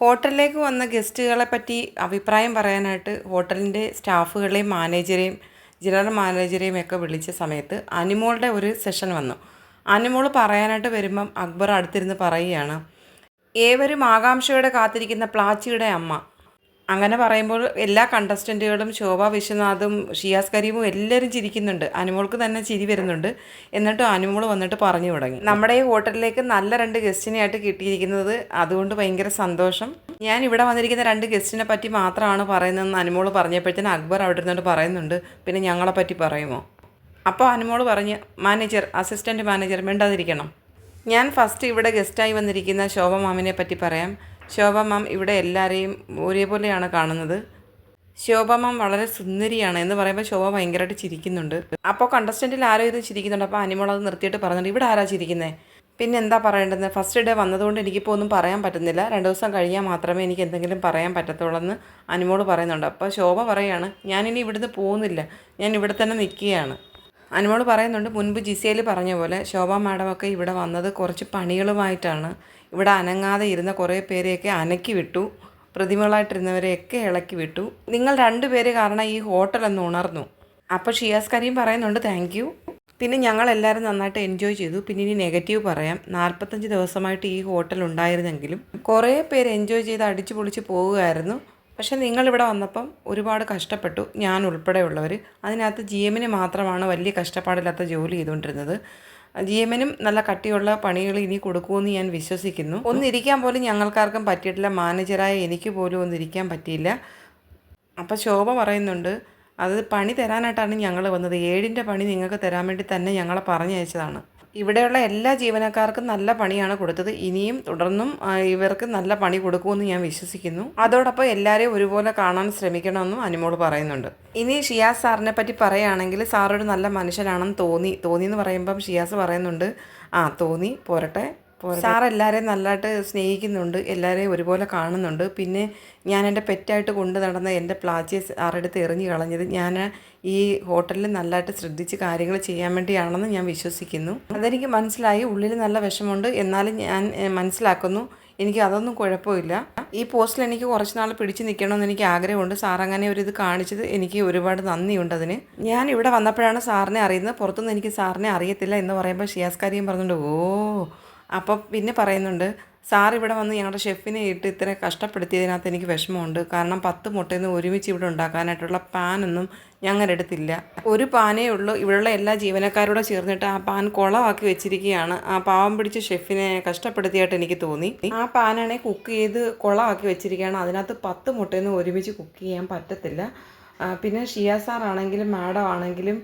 ഹോട്ടലിലേക്ക് വന്ന ഗസ്റ്റുകളെ പറ്റി അഭിപ്രായം പറയാനായിട്ട് ഹോട്ടലിന്റെ സ്റ്റാഫുകളെയും മാനേജരെയും ജനറൽ മാനേജരെയും ഒക്കെ വിളിച്ച സമയത്ത് അനിമോളുടെ ഒരു സെഷൻ വന്നു. അനിമോൾ പറയാനായിട്ട് വരുമ്പം അക്ബർ അടുത്തിരുന്ന് പറയുകയാണ് ഏവരും ആകാംക്ഷയോടെ കാത്തിരിക്കുന്ന പ്ലാച്ചിയുടെ അമ്മ അങ്ങനെ പറയുമ്പോൾ എല്ലാ കണ്ടസ്റ്റന്റുകളും ശോഭ വിശ്വനാഥും ഷിയാസ് കരീമും എല്ലാവരും ചിരിക്കുന്നുണ്ട്. അനുമോൾക്ക് തന്നെ ചിരി വരുന്നുണ്ട്. എന്നിട്ട് അനുമോൾ വന്നിട്ട് പറഞ്ഞു തുടങ്ങി. നമ്മുടെ ഈ ഹോട്ടലിലേക്ക് നല്ല രണ്ട് ഗസ്റ്റിനെയായിട്ട് കിട്ടിയിരിക്കുന്നത് അതുകൊണ്ട് ഭയങ്കര സന്തോഷം. ഞാൻ ഇവിടെ വന്നിരിക്കുന്ന രണ്ട് ഗസ്റ്റിനെ പറ്റി മാത്രമാണ് പറയുന്നതെന്ന് അനുമോൾ പറഞ്ഞപ്പോഴത്തേന് അക്ബർ അവിടെ ഇരുന്നിട്ട് പറയുന്നുണ്ട്. പിന്നെ ഞങ്ങളെ പറ്റി പറയുമോ? അപ്പോൾ അനുമോൾ പറഞ്ഞ് മാനേജർ അസിസ്റ്റന്റ് മാനേജർ മിണ്ടാതിരിക്കണം. ഞാൻ ഫസ്റ്റ് ഇവിടെ ഗസ്റ്റായി വന്നിരിക്കുന്ന ശോഭ മാമിനെ പറ്റി പറയാം. ശോഭ മാം ഇവിടെ എല്ലാവരെയും ഒരേപോലെയാണ് കാണുന്നത്. ശോഭ മാം വളരെ സുന്ദരിയാണ് എന്ന് പറയുമ്പോൾ ശോഭ ഭയങ്കരമായിട്ട് ചിരിക്കുന്നുണ്ട്. അപ്പോൾ കണ്ടസ്റ്റന്റിൽ ആരോ ഇത് ചിരിക്കുന്നുണ്ട്. അപ്പോൾ അനിമോൾ അത് നിർത്തിയിട്ട് പറഞ്ഞിട്ട് ഇവിടെ ആരാ ചിരിക്കുന്നത് പിന്നെ എന്താ പറയേണ്ടത്? ഫസ്റ്റ് ഡേ വന്നതുകൊണ്ട് എനിക്കിപ്പോൾ ഒന്നും പറയാൻ പറ്റുന്നില്ല. രണ്ട് ദിവസം കഴിഞ്ഞാൽ മാത്രമേ എനിക്ക് എന്തെങ്കിലും പറയാൻ പറ്റത്തുള്ളൂ എന്ന് അനുമോൾ പറയുന്നുണ്ട്. അപ്പോൾ ശോഭ പറയാണ് ഞാനിനി ഇവിടുന്ന് പോകുന്നില്ല. ഞാൻ ഇവിടെ തന്നെ നിൽക്കുകയാണ്. അനുമോൾ പറയുന്നുണ്ട് മുൻപ് ജിസിയയിൽ പറഞ്ഞ പോലെ ശോഭ മാഡമൊക്കെ ഇവിടെ വന്നത് കുറച്ച് പണികളുമായിട്ടാണ്. ഇവിടെ അനങ്ങാതെ ഇരുന്ന കുറേ പേരെയൊക്കെ അനക്കി വിട്ടു പ്രതിമകളായിട്ടിരുന്നവരെയൊക്കെ ഇളക്കി വിട്ടു. നിങ്ങൾ രണ്ടുപേര് കാരണം ഈ ഹോട്ടൽ ഒന്ന് ഉണർന്നു. അപ്പോൾ ഷിയാസ് കരീം പറയുന്നുണ്ട് താങ്ക് യു. പിന്നെ ഞങ്ങളെല്ലാവരും നന്നായിട്ട് എൻജോയ് ചെയ്തു. പിന്നെ ഇനി നെഗറ്റീവ് പറയാം. നാൽപ്പത്തഞ്ച് ദിവസമായിട്ട് ഈ ഹോട്ടൽ ഉണ്ടായിരുന്നെങ്കിലും കുറേ പേര് എൻജോയ് ചെയ്ത് അടിച്ചു പൊളിച്ച് പോവുകയായിരുന്നു. പക്ഷെ നിങ്ങളിവിടെ വന്നപ്പം ഒരുപാട് കഷ്ടപ്പെട്ടു. ഞാൻ ഉൾപ്പെടെയുള്ളവർ അതിനകത്ത് ജി എമ്മിന് മാത്രമാണ് വലിയ കഷ്ടപ്പാടില്ലാത്ത ജോലി ചെയ്തുകൊണ്ടിരുന്നത്. ജി എമ്മിനും നല്ല കട്ടിയുള്ള പണികൾ ഇനി കൊടുക്കുമെന്ന് ഞാൻ വിശ്വസിക്കുന്നു. ഒന്നിരിക്കാൻ പോലും ഞങ്ങൾക്കാർക്കും പറ്റിയിട്ടില്ല. മാനേജറായ എനിക്ക് പോലും ഒന്നിരിക്കാൻ പറ്റിയില്ല. അപ്പോൾ ശോഭ പറയുന്നുണ്ട് അത് പണി തരാനായിട്ടാണ് ഞങ്ങൾ വന്നത്. ഏഴിന്റെ പണി നിങ്ങൾക്ക് തരാൻ വേണ്ടി തന്നെ ഞങ്ങളെ പറഞ്ഞയച്ചതാണ്. ഇവിടെയുള്ള എല്ലാ ജീവനക്കാർക്കും നല്ല പണിയാണ് കൊടുത്തത്. ഇനിയും തുടർന്നും ഇവർക്ക് നല്ല പണി കൊടുക്കുമെന്ന് ഞാൻ വിശ്വസിക്കുന്നു. അതോടൊപ്പം എല്ലാവരെയും ഒരുപോലെ കാണാൻ ശ്രമിക്കണമെന്നും അനുമോൾ പറയുന്നുണ്ട്. ഇനി ഷിയാസ് സാറിനെ പറ്റി പറയുകയാണെങ്കിൽ സാറൊരു നല്ല മനുഷ്യനാണെന്ന് തോന്നി തോന്നി എന്ന് പറയുമ്പം ഷിയാസ് പറയുന്നുണ്ട്. ആ തോന്നി പോരട്ടെ. സാർ എല്ലാവരെയും നല്ലതായിട്ട് സ്നേഹിക്കുന്നുണ്ട് എല്ലാവരെയും ഒരുപോലെ കാണുന്നുണ്ട്. പിന്നെ ഞാൻ എന്റെ പെറ്റായിട്ട് കൊണ്ടു നടന്ന എന്റെ പ്ലാച്ചിയെ സാറെടുത്ത് എറിഞ്ഞു കളഞ്ഞത് ഞാൻ ഈ ഹോട്ടലിൽ നല്ലതായിട്ട് ശ്രദ്ധിച്ച് കാര്യങ്ങൾ ചെയ്യാൻ വേണ്ടിയാണെന്ന് ഞാൻ വിശ്വസിക്കുന്നു. അതെനിക്ക് മനസ്സിലായി ഉള്ളിൽ നല്ല വിഷമമുണ്ട്. എന്നാലും ഞാൻ മനസ്സിലാക്കുന്നു. എനിക്ക് അതൊന്നും കുഴപ്പമില്ല. ഈ പോസ്റ്റിൽ എനിക്ക് കുറച്ച് നാൾ പിടിച്ചു നിൽക്കണമെന്ന് എനിക്ക് ആഗ്രഹമുണ്ട്. സാർ അങ്ങനെ ഒരു ഇത് കാണിച്ചത് എനിക്ക് ഒരുപാട് നന്ദിയുണ്ട് അതിന്. ഞാൻ ഇവിടെ വന്നപ്പോഴാണ് സാറിനെ അറിയുന്നത്. പുറത്തുനിന്ന് എനിക്ക് സാറിനെ അറിയത്തില്ല എന്ന് പറയുമ്പോൾ ഷിയാസ്കാരിയും പറഞ്ഞുകൊണ്ട് ഓ അപ്പോൾ പിന്നെ പറയുന്നുണ്ട് സാർ ഇവിടെ വന്ന് ഞങ്ങളുടെ ഷെഫിനെ ഇട്ട് ഇത്ര കഷ്ടപ്പെടുത്തിയതിനകത്ത് എനിക്ക് വിഷമമുണ്ട്. കാരണം പത്ത് മുട്ടയിൽ നിന്ന് ഒരുമിച്ച് ഇവിടെ ഉണ്ടാക്കാനായിട്ടുള്ള പാനൊന്നും ഞങ്ങളുടെ അടുത്തില്ല ഒരു പാനേ ഉള്ളൂ. ഇവിടെയുള്ള എല്ലാ ജീവനക്കാരോടും ചേർന്നിട്ട് ആ പാൻ കുളമാക്കി വെച്ചിരിക്കുകയാണ്. ആ പാവം പിടിച്ച ഷെഫിനെ കഷ്ടപ്പെടുത്തിയായിട്ട് എനിക്ക് തോന്നി. ആ പാനാണെങ്കിൽ കുക്ക് ചെയ്ത് കുളമാക്കി വെച്ചിരിക്കുകയാണ്. അതിനകത്ത് പത്ത് മുട്ടയിൽ നിന്ന് ഒരുമിച്ച് കുക്ക് ചെയ്യാൻ പറ്റത്തില്ല. പിന്നെ ഷിയ സാറാണെങ്കിലും മാഡം ആണെങ്കിലും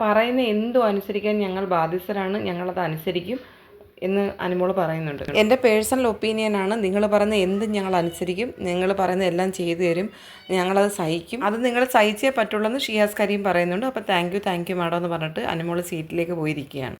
പറയുന്ന എന്തും അനുസരിക്കാൻ ഞങ്ങൾ ബാധ്യസ്ഥരാണ്. ഞങ്ങളത് അനുസരിക്കും. എന്ന് അനുമോൾ പറയുന്നുണ്ട്. എന്റെ പേഴ്സണൽ ഒപ്പീനിയനാണ് നിങ്ങൾ പറയുന്ന എന്തും ഞങ്ങൾ അനുസരിക്കും നിങ്ങൾ പറയുന്ന എല്ലാം ചെയ്തു തരും ഞങ്ങളത് സഹിക്കും. അത് നിങ്ങൾ സഹിച്ചേ പറ്റുള്ളൂ എന്ന് ഷിയാസ് കരീം പറയുന്നുണ്ട്. അപ്പോൾ thank you thank you madam എന്ന് പറഞ്ഞിട്ട് അനുമോൾ സീറ്റിലേക്ക് പോയിരിക്കുകയാണ്.